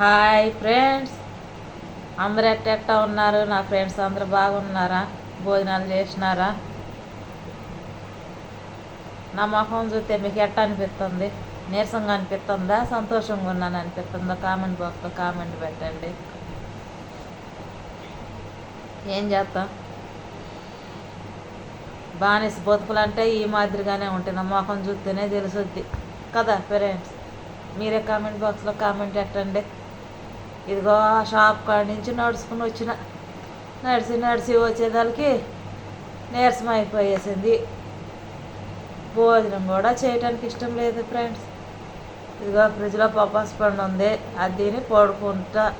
Hi friends. అందరు ఎట్ట ఉన్నారు? నా ఫ్రెండ్స్ అందరు బాగున్నారా? భోజనాలు చేసినారా? నా ముఖం చూస్తే మీకు ఎట్ట అనిపిస్తుంది? నీరసంగా అనిపిస్తుందా? సంతోషంగా ఉన్నాను అనిపిస్తుందా? కామెంట్ బాక్స్లో కామెంట్ పెట్టండి. ఏం చేస్తాం బానిస బతుకులు అంటే ఈ మాదిరిగానే ఉంటాయి నా ముఖం చూస్తేనే తెలుసుద్ది. కదా ఫ్రెండ్స్ మీరే కామెంట్ బాక్స్లో కామెంట్ పెట్టండి. ఇదిగో ఆ షాప్ కాడి నుంచి నడుచుకుని వచ్చిన. నడిచి నడిచి వచ్చేదానికి నీరసం అయిపోయేసింది భోజనం కూడా చేయటానికి ఇష్టం లేదు ఫ్రెండ్స్. ఇదిగో ఫ్రిడ్జ్లో పపాస్ పండు ఉంది. అది తిని పడుకుంటా.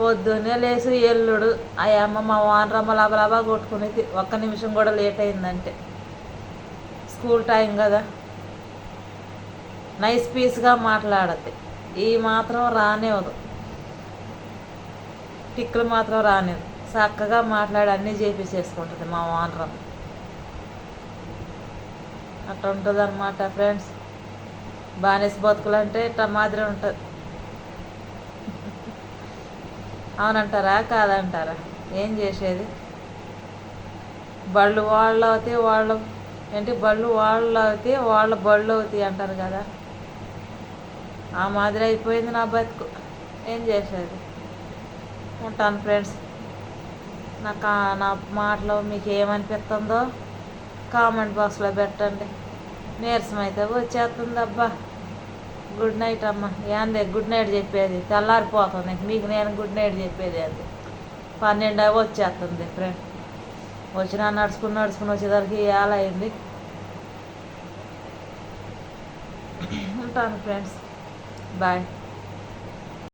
పొద్దున్నే లేచి ఎల్లుడు ఆ అమ్మ మా వానరమ్మ లబలబా కొట్టుకునేది. ఒక్క నిమిషం కూడా లేట్ అయిందంటే. స్కూల్ టైం కదా. నైస్ పీస్గా మాట్లాడద్ది. ఈ మాత్రం రానివ్వదు. టిక్కులు మాత్రం రానివ్వదు. చక్కగా మాట్లాడి అన్నీ చేపించేసుకుంటుంది మా ఓనరం. అట్లా ఉంటుంది అనమాట ఫ్రెండ్స్. బానిస బతుకులు అంటే ఇట్లా మాదిరి ఉంటుంది. అవునంటారా? కాదంటారా? ఏం చేసేది? బళ్ళు వాళ్ళు అవుతాయి వాళ్ళు ఏంటి బళ్ళు వాళ్ళు అవుతాయి వాళ్ళ బళ్ళు అవుతాయి అంటారు కదా. ఆ మాదిరి అయిపోయింది నా బతుకు. ఏం చేసేది? ఉంటాను ఫ్రెండ్స్ నాకు నా మాటలో మీకు ఏమనిపిస్తుందో కామెంట్ బాక్స్లో పెట్టండి. నీరసం అయితే వచ్చేస్తుంది అబ్బా. గుడ్ నైట్ అమ్మ. ఏంది? గుడ్ నైట్ చెప్పేది. తెల్లారిపోతుంది. మీకు నేను గుడ్ నైట్ చెప్పేది అది పన్నెండు వచ్చేస్తుంది ఫ్రెండ్ వచ్చినా నడుచుకుని నడుచుకుని వచ్చేసరికి ఏళ్ళ అయింది ఉంటాను ఫ్రెండ్స్ Bye.